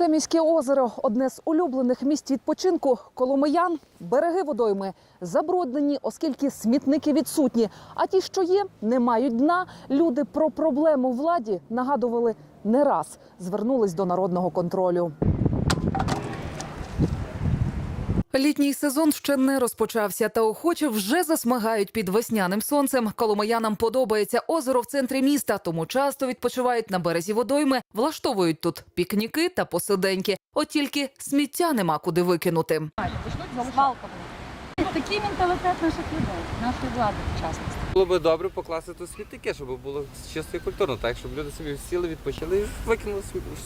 Це міське озеро одне з улюблених місць відпочинку Коломиян. Береги водойми забруднені, оскільки смітники відсутні. А ті, що є, не мають дна. Люди про проблему владі нагадували не раз. Звернулись до народного контролю. Літній сезон ще не розпочався, та охоче вже засмагають під весняним сонцем. Коломиянам подобається озеро в центрі міста, тому часто відпочивають на березі водойми, влаштовують тут пікніки та посиденьки. От тільки сміття нема куди викинути. Свалка. Такий менталітет наших людей, нашої влади в частності. Було би добре покласти тут смітники, щоб було чисто і культурно, так щоб люди собі сіли, відпочили і викинули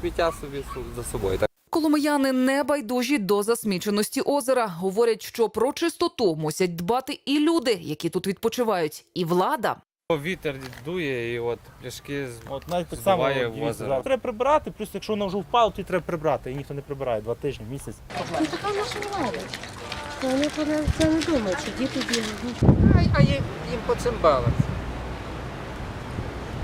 сміття собі за собою. Так. Коломияни не байдужі до засміченості озера. Говорять, що про чистоту мусять дбати і люди, які тут відпочивають, і влада. Вітер дує і от пляшки з От навіть так само Збиває дивіться, озеро. треба прибирати, плюс якщо воно вже впало, то треба прибрати. І ніхто не прибирає два тижні, місяць. Ну така наша влада. Вони про це не думають, що діти бігають. А, а їм, їм по цим балам.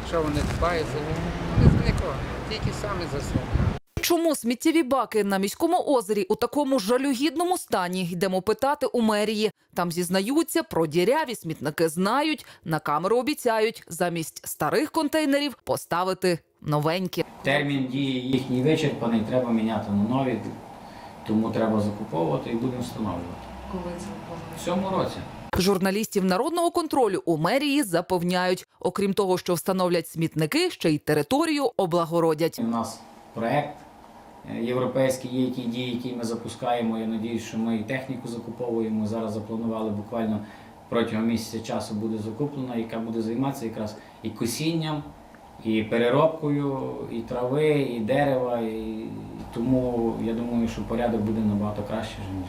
Що вони дбають за них? Нікого, тільки самі за себе. Чому сміттєві баки на міському озері у такому жалюгідному стані? Йдемо питати у мерії. Там зізнаються про діряві смітники знають, на камеру обіцяють замість старих контейнерів поставити новенькі. Термін дії їхній вичерпаний, треба міняти на нові, тому треба закуповувати і будемо встановлювати. Коли це? В цьому році. Журналістів народного контролю у мерії запевняють, окрім того, що встановлять смітники, ще й територію облагородять. У нас проект е, європейський є ті дії, які ми запускаємо. Я сподіваюся, що ми і техніку закуповуємо. Зараз запланували буквально протягом місяця часу буде закуплена, яка буде займатися якраз і косінням, і переробкою, і трави, і дерева. І тому я думаю, що порядок буде набагато краще, ніж.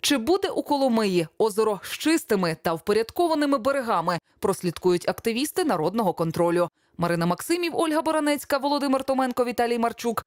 Чи буде у Коломиї озеро з чистими та впорядкованими берегами? Прослідкують активісти народного контролю. Марина Максимів, Ольга Боранецька, Володимир Томенко, Віталій Марчук.